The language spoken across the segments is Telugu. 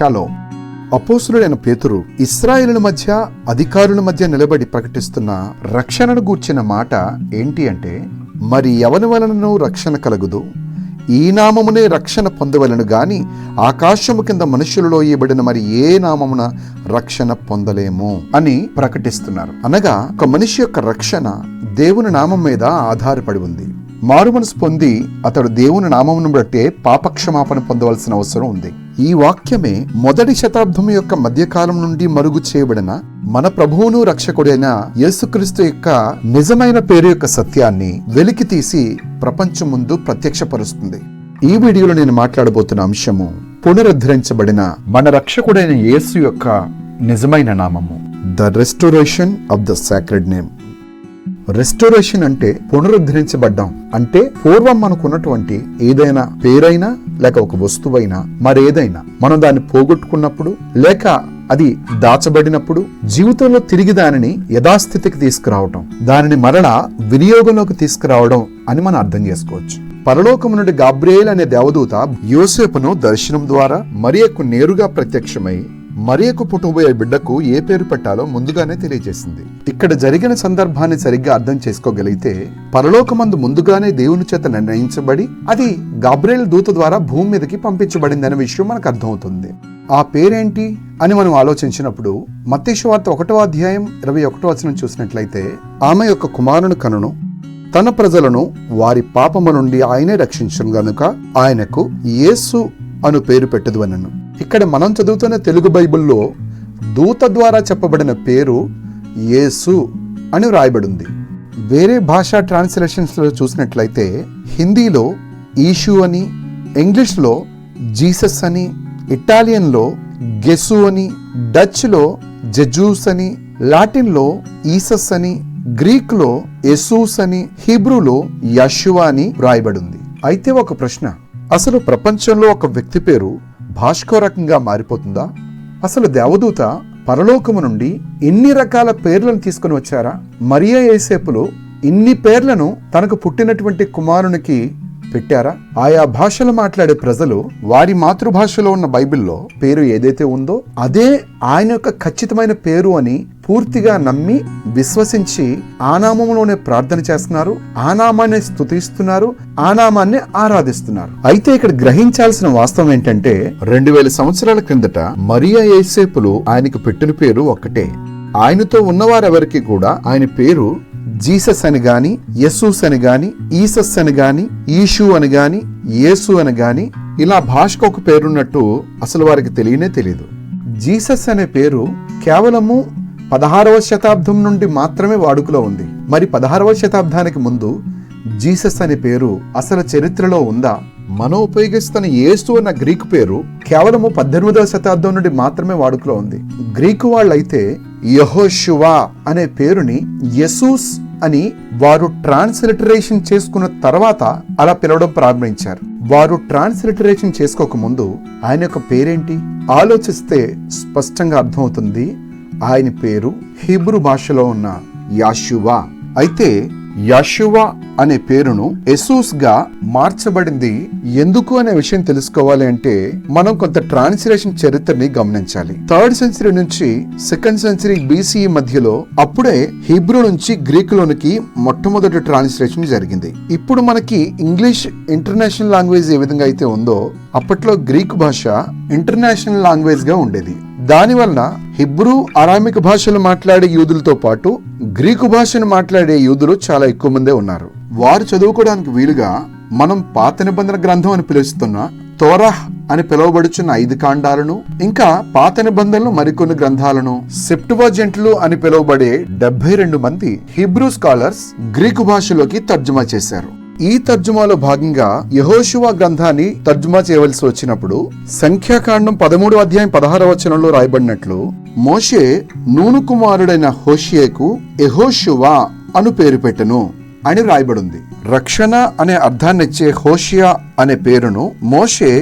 షాలో అపోసులుడైన పేతురు ఇస్రాయేలుల మధ్య అధికారుల మధ్య నిలబడి ప్రకటిస్తున్న రక్షణను గూర్చిన మాట ఏంటి అంటే మరి ఎవని వలనను రక్షణ కలుగుదు? ఈ నామమునే రక్షణ పొందవలను గాని ఆకాశము కింద మనుషులలో ఇవ్వబడిన మరి ఏ నామమున రక్షణ పొందలేము అని ప్రకటిస్తున్నారు. అనగా ఒక మనిషి యొక్క రక్షణ దేవుని నామం మీద ఆధారపడి ఉంది. మారు మనసు పొంది అతడు దేవుని నామమును బట్టే పాపక్షమాపణ పొందవలసిన అవసరం ఉంది. ఈ వాక్యమే మొదటి శతాబ్దం యొక్క మధ్యకాలం నుండి మరుగు చేయబడిన మన ప్రభువును రక్షకుడైన యేసుక్రీస్తు యొక్క నిజమైన పేరు యొక్క సత్యాన్ని వెలికి తీసి ప్రపంచం ముందు ప్రత్యక్షపరుస్తుంది. ఈ వీడియోలో నేను మాట్లాడబోతున్న అంశము పునరుద్ధరించబడిన మన రక్షకుడైన యేసు యొక్క నిజమైన నామము. The restoration of the sacred name restoration అంటే పునరుద్ధరించబడ్డాం. అంటే పూర్వం మనకున్నటువంటి ఏదైనా పేరైనా లేక ఒక వస్తువైనా మరేదైనా మనం దాన్ని పోగొట్టుకున్నప్పుడు లేక అది దాచబడినప్పుడు జీవితంలో తిరిగి దానిని యథాస్థితికి తీసుకురావటం దానిని మరలా వినియోగంలోకి తీసుకురావడం అని మనం అర్థం చేసుకోవచ్చు. పరలోకము నుండి గాబ్రియేల్ అనే దేవదూత యోసేపును దర్శనం ద్వారా మరియకు నేరుగా ప్రత్యక్షమై మరియకు పుట్టబోయే బిడ్డకు ఏ పేరు పెట్టాలో ముందుగానే తెలియజేసింది. ఇక్కడ జరిగిన సందర్భాన్ని సరిగ్గా అర్థం చేసుకోగలిగితే పరలోకమందు ముందుగానే దేవుని చేత నిర్ణయించబడి అది గాబ్రేల్ దూత ద్వారా భూమి మీదకి పంపించబడిందనే విషయం మనకు అర్థమవుతుంది. ఆ పేరేంటి అని మనం ఆలోచించినప్పుడు మత్స్యవార్త ఒకటో అధ్యాయం ఇరవై ఒకటో వచనం చూసినట్లయితే ఆమె యొక్క కుమారుని కనును తన ప్రజలను వారి పాపము నుండి ఆయనే రక్షించను గనుక ఆయనకు యేసు అను పేరు పెట్టదు అనను ఇక్కడ మనం చదువుతున్న తెలుగు బైబిల్లో దూత ద్వారా చెప్పబడిన పేరు యేసు అని వ్రాయబడింది. వేరే భాషా ట్రాన్స్లేషన్స్లో చూసినట్లయితే హిందీలో ఈషు అని ఇంగ్లీష్లో జీసస్ అని ఇటాలియన్లో గెసు అని డచ్లో జెజూస్ అని లాటిన్లో ఈసస్ అని గ్రీక్లో ఎసూస్ అని హీబ్రూలో యశువా అని వ్రాయబడింది. అయితే ఒక ప్రశ్న అసలు ప్రపంచంలో ఒక వ్యక్తి పేరు భాష్కో రకంగా మారిపోతుందా? అసలు దేవదూత పరలోకము నుండి ఎన్ని రకాల పేర్లను తీసుకుని వచ్చారా? మరియా ఏసేపులు ఇన్ని పేర్లను తనకు పుట్టినటువంటి కుమారునికి పెట్టారా? ఆయా భాషలు మాట్లాడే ప్రజలు వారి మాతృభాషలో ఉన్న బైబిల్లో పేరు ఏదైతే ఉందో అదే ఆయన యొక్క ఖచ్చితమైన పేరు అని పూర్తిగా నమ్మి విశ్వసించి ఆ నామంలోనే ప్రార్థన చేస్తున్నారు ఆ నామాన్ని స్తుతిస్తున్నారు ఆ నామాన్ని ఆరాధిస్తున్నారు. అయితే ఇక్కడ గ్రహించాల్సిన వాస్తవం ఏంటంటే రెండు వేల సంవత్సరాల క్రిందట మరియా ఏసేపులు ఆయనకు పెట్టిన పేరు ఒక్కటే. ఆయనతో ఉన్నవారెవరికి కూడా ఆయన పేరు జీసస్ అని గాని యసూస్ అని గాని ఈసస్ అని గాని ఈషు అని గాని యేసు అని గాని ఇలా భాషకు ఒక పేరున్నట్టు అసలు వారికి తెలియనే తెలియదు జీసస్ అనే పేరు కేవలము పదహారవ శతాబ్దం నుండి మాత్రమే వాడుకలో ఉంది. మరి పదహారవ శతాబ్దానికి ముందు జీసస్ అనే పేరు అసలు చరిత్రలో ఉందా? మనం ఉపయోగిస్తున్న యేసు అన్న గ్రీకు పేరు కేవలము పద్దెనిమిదవ శతాబ్దం నుండి మాత్రమే వాడుకలో ఉంది. గ్రీకు వాళ్ళైతే యహోషువా అనే పేరుని యసూస్ అని వారు ట్రాన్స్లిటరేషన్ చేసుకున్న తర్వాత అలా పిలవడం ప్రారంభించారు. వారు ట్రాన్స్లిటరేషన్ చేసుకోక ముందు ఆయన యొక్క పేరేంటి? ఆలోచిస్తే స్పష్టంగా అర్థమవుతుంది. ఆయన పేరు హీబ్రూ భాషలో ఉన్న యాషువా. అయితే యాషువా అనే పేరును ఎసూస్గా మార్చబడింది. ఎందుకు అనే విషయం తెలుసుకోవాలి అంటే మనం కొంత ట్రాన్స్లేషన్ చరిత్రని గమనించాలి. థర్డ్ సెంచరీ నుంచి సెకండ్ సెంచరీ బీసీ మధ్యలో అప్పుడే హిబ్రూ నుంచి గ్రీకులోనికి మొట్టమొదటి ట్రాన్స్లేషన్ జరిగింది. ఇప్పుడు మనకి ఇంగ్లీష్ ఇంటర్నేషనల్ లాంగ్వేజ్ ఏ విధంగా అయితే ఉందో అప్పట్లో గ్రీక్ భాష ఇంటర్నేషనల్ లాంగ్వేజ్గా ఉండేది. దానివల్ల హిబ్రూ అరామిక భాషలు మాట్లాడే యూదులతో పాటు గ్రీకు భాషను మాట్లాడే యూదులు చాలా ఎక్కువ మందే ఉన్నారు. వారు చదువుకోవడానికి వీలుగా మనం పాత నిబంధన గ్రంథం అని పిలుస్తున్న తోరాహ్ అని పిలువబడుచున్న ఐదు కాండాలను ఇంకా పాత నిబంధనలు మరికొన్ని గ్రంథాలను సెప్టువాజెంట్లు అని పిలువబడే డెబ్బై రెండు మంది హిబ్రూ స్కాలర్స్ గ్రీకు భాషలోకి తర్జుమా చేశారు. ఈ తర్జుమాలో భాగంగా యహోశివా గ్రంథాన్ని తర్జుమా చేయవలసి వచ్చినప్పుడు సంఖ్యాకాండం పదమూడు అధ్యాయం పదహార వచనంలో రాయబడినట్లు మోషే నూను కుమారుడైన హోషియేకు యహోశివా అను పేరు పెట్టెను అని రాయబడింది. రక్షణ అనే అర్థాన్నిచ్చే హోషియా అనే పేరును మోషే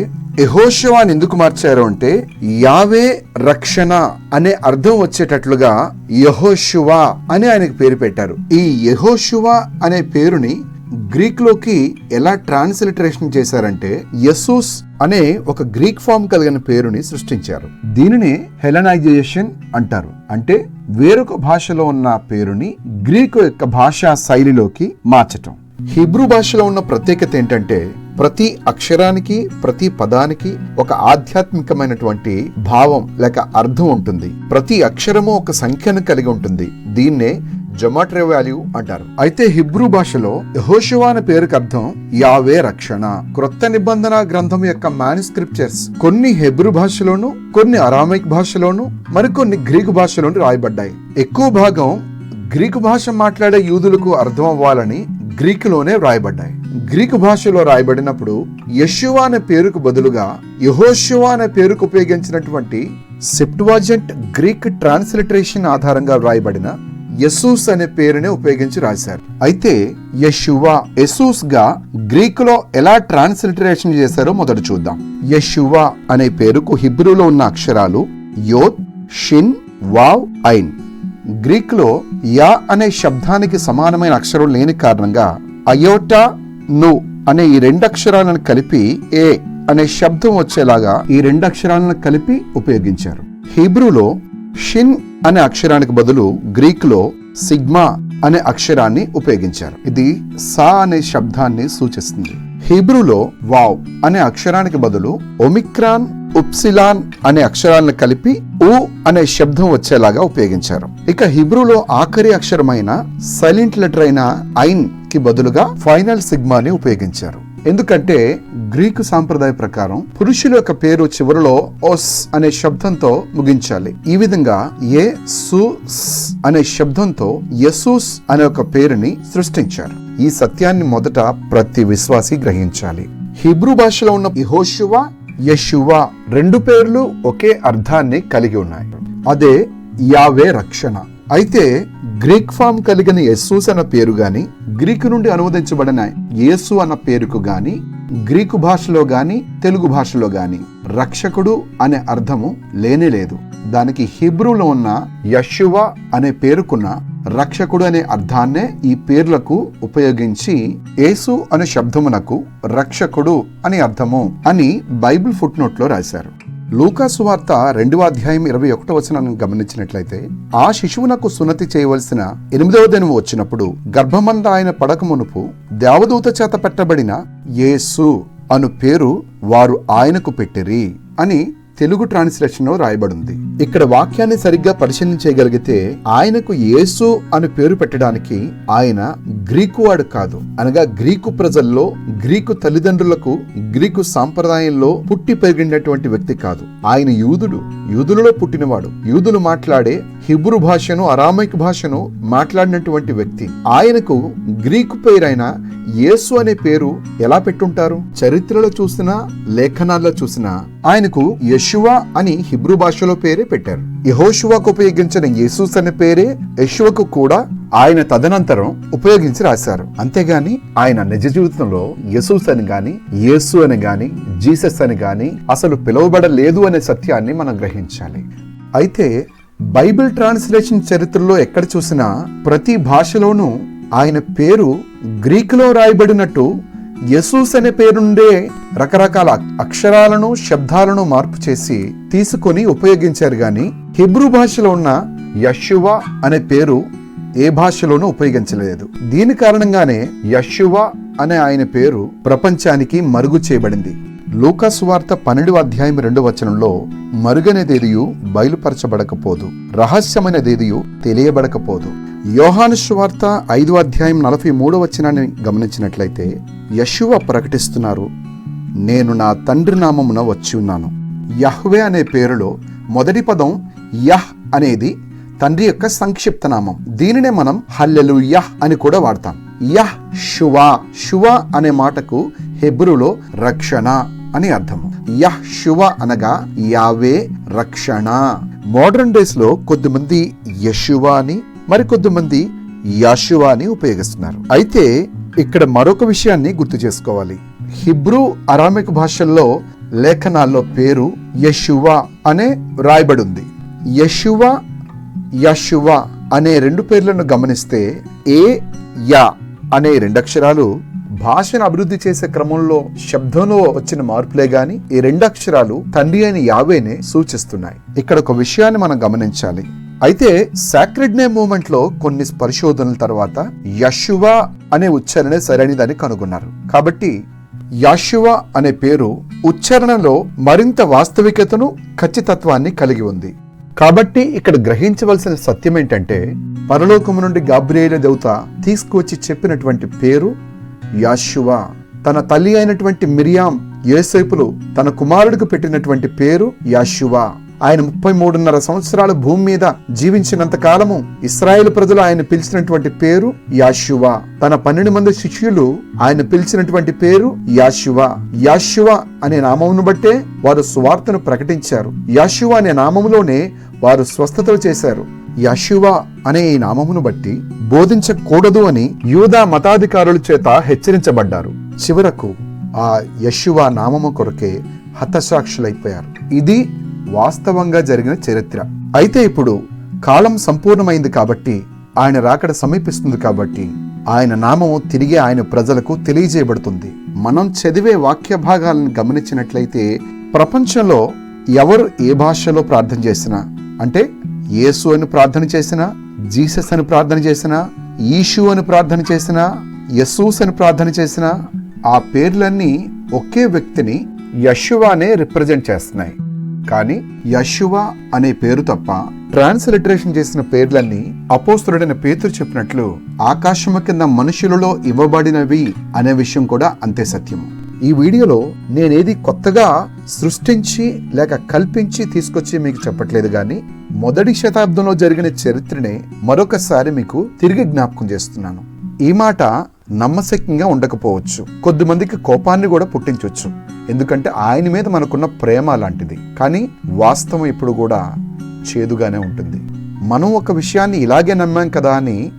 యహోషువాని ఎందుకు మార్చారు అంటే యావే రక్షణ అనే అర్థం వచ్చేటట్లుగా యహోషువా అని ఆయనకు పేరు పెట్టారు. ఈ యహోషువా అనే పేరుని గ్రీక్లోకి ఎలా ట్రాన్స్లిటరేషన్ చేశారంటే యసూస్ అనే ఒక గ్రీక్ ఫామ్ కలిగిన పేరుని సృష్టించారు. దీనిని హెలనైజేషన్ అంటారు. అంటే వేరొక భాషలో ఉన్న పేరుని గ్రీకు యొక్క భాషా శైలిలోకి మార్చటం. హిబ్రూ భాషలో ఉన్న ప్రత్యేకత ఏంటంటే ప్రతి అక్షరానికి ప్రతి పదానికి ఒక ఆధ్యాత్మికమైనటువంటి భావం లేక అర్థం ఉంటుంది. ప్రతి అక్షరము ఒక సంఖ్యను కలిగి ఉంటుంది. దీన్నే జొమాట్రే వాల్యూ అంటారు. అయితే హిబ్రూ భాషలో యెహోషువ అనే పేరుకి అర్థం యావే రక్షణ. క్రొత్త నిబంధన గ్రంథం యొక్క మాన్స్క్రిప్చర్స్ కొన్ని హెబ్రూ భాషలోను కొన్ని అరామిక్ భాషలోను మరికొన్ని గ్రీకు భాషలోను రాయబడ్డాయి. ఎక్కువ భాగం గ్రీకు భాష మాట్లాడే యూదులకు అర్థం అవ్వాలని గ్రీకులోనే వ్రాయబడ్డాయి. గ్రీకు భాషలో రాయబడినప్పుడు యశువా అనే పేరుకు బదులుగా యహోషువా అనే పేరుకు ఉపయోగించినటువంటి సెప్టువాజెంట్ గ్రీక్ ట్రాన్స్లిటరేషన్ ఆధారంగా వ్రాయబడిన యసూస్ అనే పేరునే ఉపయోగించి రాశారు. అయితే యశువా యసూస్గా గ్రీకులో ఎలా ట్రాన్స్లిటరేషన్ చేశారో మొదట చూద్దాం. యశువా అనే పేరుకు హిబ్రూలో ఉన్న అక్షరాలు యోత్ షిన్ వావ్ ఐన్. గ్రీక్లో యా అనే శబ్దానికి సమానమైన అక్షరం లేని కారణంగా అయోటా ను అనే ఈ రెండు అక్షరాలను కలిపి ఏ అనే శబ్దం వచ్చేలాగా ఈ రెండు అక్షరాలను కలిపి ఉపయోగించారు. హీబ్రూలో షిన్ అనే అక్షరానికి బదులు గ్రీక్లో సిగ్మా అనే అక్షరాన్ని ఉపయోగించారు. ఇది సా అనే శబ్దాన్ని సూచిస్తుంది. హీబ్రూలో వావ్ అనే అక్షరానికి బదులు ఒమిక్రాన్ ఉప్సిలాన్ అనే అక్షరాలను కలిపి ఉ అనే శబ్దం వచ్చేలాగా ఉపయోగించారు. ఇక హిబ్రూలో ఆఖరి అక్షరమైన సైలెంట్ లెటర్ అయిన ఐన్కి బదులుగా ఫైనల్ సిగ్మాని ఉపయోగించారు. ఎందుకంటే గ్రీకు సాంప్రదాయ ప్రకారం పురుషుల యొక్క పేరు చివరిలో ఓస్ అనే శబ్దంతో ముగించాలి. ఈ విధంగా ఏ సూస్ అనే శబ్దంతో యసూస్ అనే ఒక పేరుని సృష్టించారు. ఈ సత్యాన్ని మొదట ప్రతి విశ్వాసి గ్రహించాలి. హిబ్రూ భాషలో ఉన్న ఇహోషువా యశువా రెండు పేర్లు ఒకే అర్థాన్ని కలిగి ఉన్నాయి. అదే యావే రక్షణ. అయితే గ్రీక్ ఫామ్ కలిగిన యస్సూస్ అన్న పేరు గాని గ్రీకు నుండి అనువదించబడిన యేసు అన్న పేరుకు గాని గ్రీకు భాషలో గాని తెలుగు భాషలో గాని రక్షకుడు అనే అర్థము లేనే లేదు. దానికి హిబ్రూలో ఉన్న యశువ అనే పేరుకున్న రక్షకుడు అనే అర్థాన్నే ఈ పేర్లకు ఉపయోగించి యేసు అనే శబ్దమునకు రక్షకుడు అని అర్థము అని బైబిల్ ఫుట్లో రాశారు. లూకాసు వార్త రెండవ అధ్యాయం ఇరవై ఒకటో వచనాన్ని గమనించినట్లయితే ఆ శిశువునకు సున్నతి చేయవలసిన ఎనిమిదవ దినము వచ్చినప్పుడు గర్భమంద ఆయన పడక మునుపు దేవదూత చేత పెట్టబడిన యేసు అను పేరు వారు ఆయనకు పెట్టిరి అని తెలుగు ట్రాన్స్లేషన్లో రాయబడింది. ఇక్కడ వాక్యాన్ని సరిగ్గా పరిశీలించగలిగితే ఆయనకు యేసు అని పేరు పెట్టడానికి ఆయన గ్రీకు వాడు కాదు. అనగా గ్రీకు ప్రజల్లో గ్రీకు తల్లిదండ్రులకు గ్రీకు సాంప్రదాయంలో పుట్టి పెరిగినటువంటి వ్యక్తి కాదు. ఆయన యూదుడు. యూదులలో పుట్టినవాడు. యూదులు మాట్లాడే హిబ్రూ భాషను అరామైక్ భాషను మాట్లాడినటువంటి వ్యక్తి. ఆయనకు గ్రీకు పేరైన యేసు అనే పేరు ఎలా పెట్టుంటారు? చరిత్రలో చూసినా లేఖనాల్లో చూసినా ఆయనకు యశువా అని హిబ్రూ భాషలో పేరే పెట్టారు. యహోషువాకు ఉపయోగించిన యేసూస్ అనే పేరే యశువకు కూడా ఆయన తదనంతరం ఉపయోగించి రాశారు. అంతేగాని ఆయన నిజ జీవితంలో యసూస్ అని గాని యేసు అని గాని జీసస్ అని గాని అసలు పిలువబడలేదు అనే సత్యాన్ని మనం గ్రహించాలి. అయితే బైబిల్ ట్రాన్స్లేషన్ చరిత్రలో ఎక్కడ చూసినా ప్రతి భాషలోనూ ఆయన పేరు గ్రీకులో రాయబడినట్టు యసూస్ అనే పేరుండే రకరకాల అక్షరాలను శబ్దాలను మార్పు చేసి తీసుకొని ఉపయోగించారు గాని హిబ్రూ భాషలో ఉన్న యశువ అనే పేరు ఏ భాషలోనూ ఉపయోగించలేదు. దీని కారణంగానే యశువ అనే ఆయన పేరు ప్రపంచానికి మరుగు చేయబడింది. లూకాసువార్త పన్నెండు అధ్యాయం రెండు వచనంలో మరుగనేదేదియు బయలుపరచబడకపోదు రహస్యమైనదేదియు తెలియబడకపోదు. యోహాను స్వార్త ఐదు అధ్యాయం నలభై మూడో వచనాన్ని గమనించినట్లయితే యశువ ప్రకటిస్తున్నారు నేను నా తండ్రి నామమున వచ్చి ఉన్నాను. యహ్వే అనే పేరులో మొదటి పదం యహ్ అనేది తండ్రి యొక్క సంక్షిప్త నామం. దీనినే మనం హల్లెలు యహ్ అని కూడా వాడతాం. యహ్ షువా షువా అనే మాటకు హెబ్రులో రక్షణ అని అర్థము యహ్ శువ అనగా యావే రక్షణ. మోడర్న్ డేస్లో కొద్దిమంది యశువా అని మరికొద్దిమంది యాశువ అని ఉపయోగిస్తున్నారు. అయితే ఇక్కడ మరొక విషయాన్ని గుర్తు చేసుకోవాలి. హిబ్రూ అరామిక్ భాషల్లో లేఖనాల్లో పేరు యశువ అనే రాయబడి ఉంది యశువ యశువా అనే రెండు పేర్లను గమనిస్తే ఏ యా అనే రెండు అక్షరాలు భాషను అభివృద్ధి చేసే క్రమంలో శబ్దంలో వచ్చిన మార్పులే గాని ఈ రెండు అక్షరాలు తండ్రి అయిన యావేనే సూచిస్తున్నాయి. ఇక్కడ ఒక విషయాన్ని మనం గమనించాలి. అయితే సాక్రెడ్ నేమ్ మూమెంట్లో కొన్ని పరిశోధనల తర్వాత యశువా అనే ఉచ్చారణే సరైనదని కనుగొన్నారు. కాబట్టి యాషువా అనే పేరు ఉచ్చారణలో మరింత వాస్తవికతను ఖచ్చితత్వాన్ని కలిగి ఉంది. కాబట్టి ఇక్కడ గ్రహించవలసిన సత్యం ఏంటంటే పరలోకము నుండి గాబ్రియేల దేవత తీసుకువచ్చి చెప్పినటువంటి పేరు యాశువ తన తల్లి అయినటువంటి మిరియాం ఏసేపులు తన కుమారుడికి పెట్టినటువంటి పేరు యాషువా. ఆయన ముప్పై మూడున్నర సంవత్సరాలు భూమి మీద జీవించినంత కాలము ఇస్రాయేల్ ప్రజలు ఆయన పిలిచినటువంటి పేరు యాశువ తన పన్నెండు మంది శిష్యులు ఆయన పిలిచినటువంటి పేరు యాశువ యాశువ అనే నామమును బట్టే వారు సువార్తను ప్రకటించారు. యాశువ అనే నామములోనే వారు స్వస్థతలు చేశారు. యశువా అనే ఈ నామమును బట్టి బోధించకూడదు అని యూదా మతాధికారుల చేత హెచ్చరించబడ్డారు. చివరకు ఆ యశువా నామము కొరకే హతసాక్షులైపోయారు. ఇది వాస్తవంగా జరిగిన చరిత్ర. అయితే ఇప్పుడు కాలం సంపూర్ణమైంది కాబట్టి ఆయన రాకడ సమీపిస్తుంది కాబట్టి ఆయన నామము తిరిగి ఆయన ప్రజలకు తెలియజేయబడుతుంది. మనం చదివే వాక్య భాగాలను గమనించినట్లయితే ప్రపంచంలో ఎవరు ఏ భాషలో ప్రార్థన చేసినా అంటే యేసు అని ప్రార్థన చేసినా జీసస్ అని ప్రార్థన చేసినా ఈషు అని ప్రార్థన చేసినా యసూస్ అని ప్రార్థన చేసినా ఆ పేర్లన్నీ ఒకే వ్యక్తిని యశువానే రిప్రజెంట్ చేస్తున్నాయి. కానీ యశువ అనే పేరు తప్ప ట్రాన్స్లిటరేషన్ చేసిన పేర్లన్నీ అపోస్తుడైన పేతురు చెప్పినట్లు ఆకాశము కింద మనుషులలో ఇవ్వబడినవి అనే విషయం కూడా అంతే సత్యము. ఈ వీడియోలో నేనేది కొత్తగా సృష్టించి లేక కల్పించి తీసుకొచ్చి మీకు చెప్పట్లేదు కానీ మొదటి శతాబ్దంలో జరిగిన చరిత్రనే మరొకసారి మీకు తిరిగి జ్ఞాపకం చేస్తున్నాను. ఈ మాట నమ్మశక్యంగా ఉండకపోవచ్చు. కొద్దిమందికి కోపాన్ని కూడా పుట్టించవచ్చు. ఎందుకంటే ఆయన మీద మనకున్న ప్రేమ లాంటిది. కానీ వాస్తవం ఇప్పుడు కూడా చేదుగానే ఉంటుంది. మనం ఒక విషయాన్ని ఇలాగే నమ్మాం కదా అని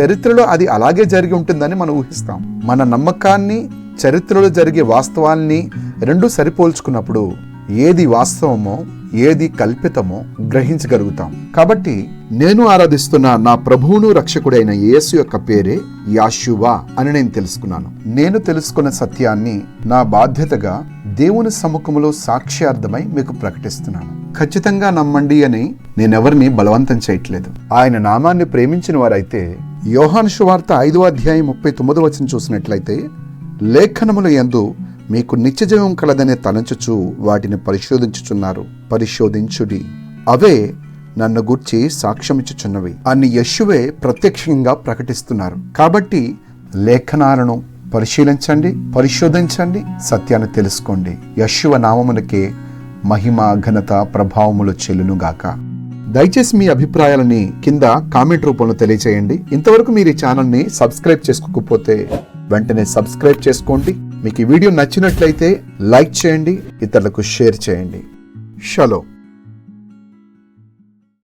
చరిత్రలో అది అలాగే జరిగి ఉంటుందని మనం ఊహిస్తాం. మన నమ్మకాన్ని చరిత్రలో జరిగే వాస్తవాల్ని రెండు సరిపోల్చుకున్నప్పుడు ఏది వాస్తవమో ఏది కల్పితమో గ్రహించగలుగుతాం. కాబట్టి నేను ఆరాధిస్తున్న నా ప్రభువును రక్షకుడైన యేసు యొక్క పేరే యాషువా అని నేను తెలుసుకున్నాను. నేను తెలుసుకున్న సత్యాన్ని నా బాధ్యతగా దేవుని సముఖములో సాక్ష్యార్థమై మీకు ప్రకటిస్తున్నాను. ఖచ్చితంగా నమ్మండి అని నేనెవరిని బలవంతం చేయట్లేదు. ఆయన నామాన్ని ప్రేమించిన వారైతే యోహాను సువార్త ఐదో అధ్యాయం ముప్పై తొమ్మిది వచ్చిన చూసినట్లయితే లేఖనముల యందు మీకు నిత్యజీవం కలదనే తలంచుచు వాటిని పరిశోధించుచున్నారు. పరిశోధించుడి. అవే నన్ను గూర్చి సాక్ష్యమిచ్చుచున్నవి. అని యశువే ప్రత్యక్షంగా ప్రకటిస్తున్నారు. కాబట్టి లేఖనాలను పరిశీలించండి పరిశోధించండి సత్యాన్ని తెలుసుకోండి. యశువ నామములకే మహిమ ఘనత ప్రభావములు చెల్లునుగాక. దయచేసి మీ అభిప్రాయాలని కింద కామెంట్ రూపంలో తెలియచేయండి. ఇంతవరకు మీరు ఈ ఛానల్ని సబ్స్క్రైబ్ చేసుకోకపోతే వెంటనే సబ్స్క్రైబ్ చేసుకోండి. మీకు ఈ వీడియో నచ్చినట్లయితే లైక్ చేయండి ఇతరులకు షేర్ చేయండి. షలో.